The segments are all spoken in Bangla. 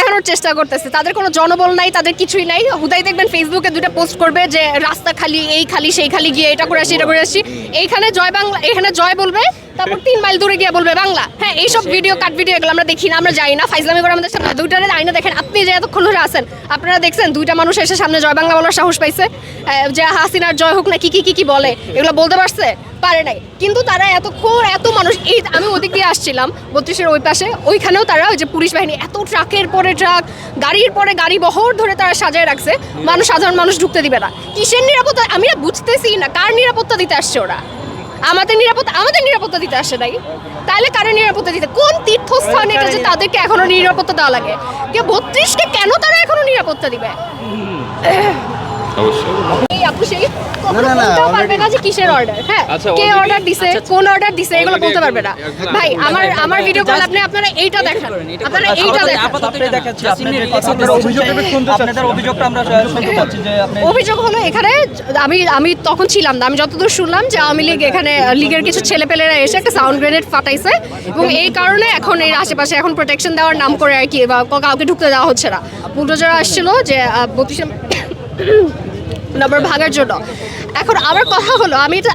দেখানোর চেষ্টা করতেছে। তাদের কোনো জনবল নাই, তাদের কিছুই নাই। হুদাই দেখবেন ফেসবুকে দুটো পোস্ট করবে যে, রাস্তা খালি, এই খালি, সেই খালি, গিয়ে এটা করে আসি, এটা করে আসি। এইখানে জয় বাংলা এখানে জয় বলবে, তারপর তিন মাইল দূরে গিয়ে বলবে বাংলা। হ্যাঁ এইসব ভিডিও কাট ভিডিও এগুলো আমরা দেখি না, আমরা যাই না। ফাইজলামি করে আমাদের সামনে দুইটারে আইনা দেখেন, আপনি যে এতক্ষণ ধরে আছেন, আপনারা দেখছেন, দুইটা মানুষ এসে সামনে জয় বাংলা বলার সাহস পাইছে। যে হাসিনার জয় হোক না কি কি কি বলে, এগুলো বলতে পারছে? পারে নাই। কিন্তু তারা এতক্ষণ এত মানুষ, এই আমি ওদিক দিয়ে আসছিলাম, বত্রিশের ওই পাশে, ওইখানেও তারা ওই যে পুলিশ বাহিনী, এত ট্রাকের পরে ট্রাক, গাড়ির পরে গাড়ি বহর ধরে তারা সাজায় রাখছে, মানুষ, সাধারণ মানুষ ঢুকতে দিবে না। কিসের নিরাপত্তা? আমি না বুঝতেছি না, কার নিরাপত্তা দিতে আসছে ওরা? আমাদের নিরাপত্তা আমাদের নিরাপত্তা দিতে আসে নাই তাহলে কারও নিরাপত্তা দিতে? কোন তীর্থস্থান এটা যে তাদেরকে এখনও নিরাপত্তা দেওয়া লাগে? কে বত্রিশকে কেন তারা এখনও নিরাপত্তা দিবে? অবশ্যই। আপু সেই বলতেও পারবে না যে কিসের অর্ডার হ্যাঁ আচ্ছা, কে অর্ডার দিছে কোন অর্ডার দিছে এগুলো বলতে পারবে না। ভাই আমার আমার ভিডিও কল আপনি আপনারা এইটা দেখান। আপনারা এইটা দেখান। আপনাদের দেখাচ্ছি আপনাদের কথা আপনাদের অভিযোগটা আপনাদের অভিযোগটা আমরা শুনতে পাচ্ছি যে আপনি অভিযোগ হলো এখানে আমি আমি তখন ছিলাম না। আমি যতদূর শুনলাম যে আওয়ামী লীগ এখানে লীগের কিছু ছেলেপেলেরা এসে একটা সাউন্ড গ্রেনেড ফাটাইছে এবং এই কারণে এখন এর আশেপাশে এখন প্রোটেকশন দেওয়ার নাম করে আর কি বা কাউকে ঢুকতে দেওয়া হচ্ছে না। বুলডোজার আসছিল যে বত্রিশে নম্বর ভাগার জন্য। এখন আমার কথা হলো, আমি এটা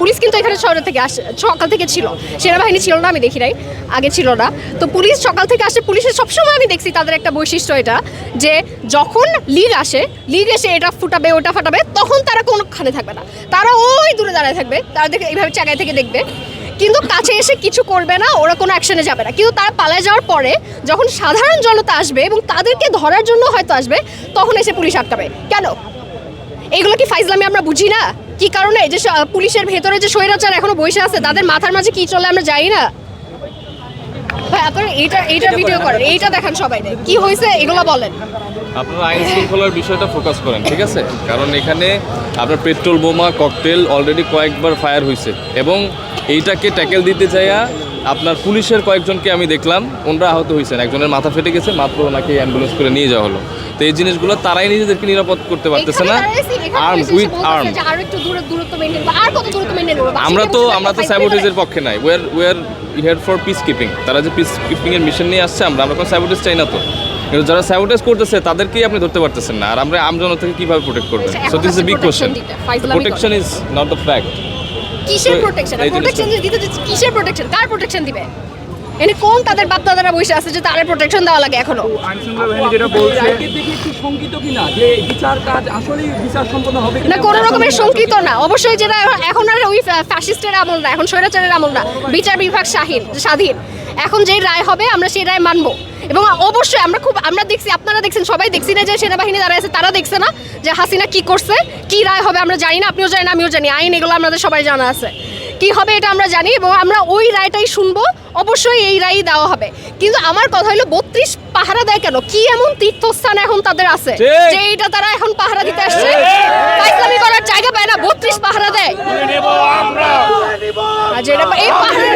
পুলিশ কিন্তু এখানে শহরে থেকে আসে, সকাল থেকে ছিল। সেনাবাহিনী ছিল না, আমি দেখি নাই, আগে ছিল না। তো পুলিশ সকাল থেকে আসে পুলিশের সবসময় আমি দেখছি তাদের একটা বৈশিষ্ট্য এটা, যে যখন লিগ আসে, লিগ এসে এটা ফুটাবে, ওটা ফাটাবে, তখন তারা কোনোখানে থাকবে না। তারা ওই দূরে দাঁড়ায় থাকবে, তারা দেখে এইভাবে চাগায় থেকে দেখবে। কিন্তু কাছে এসে কিছু করবে না, ওরা কোনো অ্যাকশনে যাবে না। কিন্তু তারা পালায় যাওয়ার পরে, যখন সাধারণ জনতা আসবে এবং তাদেরকে ধরার জন্য হয়তো আসবে, তখন এসে পুলিশ আটকাবে। কেন? এগুলো কি ফাইজলামি আমরা বুঝি না? কি কারণে? যে পুলিশের ভেতরে যে স্বৈরাচার এখনও বসে আছে তাদের মাথার মাঝে কি চলে আমরা জানি না? ভাই আপনারা ভিডিও করেন এইটা দেখান সবাই। কি হয়েছে এগুলো বলেন। আপনারা আইন শৃঙ্খলার বিষয়টা ফোকাস করেন ঠিক আছে? কারণ এখানে আপনার পেট্রোল বোমা ককটেল অলরেডি কয়েকবার ফায়ার হয়েছে এবং এইটাকে ট্যাকেল দিতে চাইয়া আপনার পুলিশের কয়েকজনকে আমি দেখলাম ওনারা আহত হয়েছেন। একজনের মাথা ফেটে গেছে মাত্র ওনাকে অ্যাম্বুলেন্স করে নিয়ে যাওয়া হলো। তো এই জিনিসগুলো তারাই নিজেদেরকে নিরাপদ করতে পারতেছে না। আর্ম উইথ আর্ম আমরা তো আমরা তো স্যাবোটেজের পক্ষে নাই। War war head for peacekeeping তারা যে পিস কিপিং এর মিশন নিয়ে আসছে আমরা আমরা কোনো স্যাবোটেজ চাই না তো। কিন্তু যারা স্যাবোটেজ করতেছে তাদেরকেই আপনি ধরতে পারতেছেন না। আর আমরা আমজনতা থেকে কীভাবে প্রোটেক্ট করবেন? So this is a big question ফাইজলামি protection is not the fact কিসের প্রোটেকশন প্রোটেকশন দিতে যে কিসের প্রোটেকশন কার প্রোটেকশন দিবে? এনে কোন তাদের বাপ দাদারা বসে আছে যে তাদের প্রোটেকশন দেওয়া লাগে এখনও? যে হবে না কোনো রকমের শঙ্কিত না। অবশ্যই যেটা এখন- এখন আর ওই ফ্যাসিস্টের আমল না এখন স্বৈরাচারের আমল না। বিচার বিভাগ স্বাধীন স্বাধীন। এখন যেই রায় হবে আমরা সেই রায় মানবো। এবং অবশ্যই আমরা খুব আমরা দেখছি আপনারা দেখছেন সবাই দেখছি না যে সেনাবাহিনী দাঁড়ায় আছে তারা দেখছে না যে হাসিনা কি করছে কি রায় হবে আমরা জানি না আপনিও জানেন আমিও জানি আইন এগুলো আমাদের সবাই জানা আছে। কি হবে এটা আমরা জানি এবং আমরা ওই রায়টাই শুনব অবশ্যই এই রায়ই দেওয়া হবে। কিন্তু আমার কথা হলো বত্রিশ পাহারা দেয় কেন? কি এমন তীর্থস্থান এখন তাদের আছে যে এইটা তারা এখন পাহারা দিতে আসছে? ফাইজলামি করার জায়গা পায় না বত্রিশ পাহারা দেয়। আর এই পাহাড়ের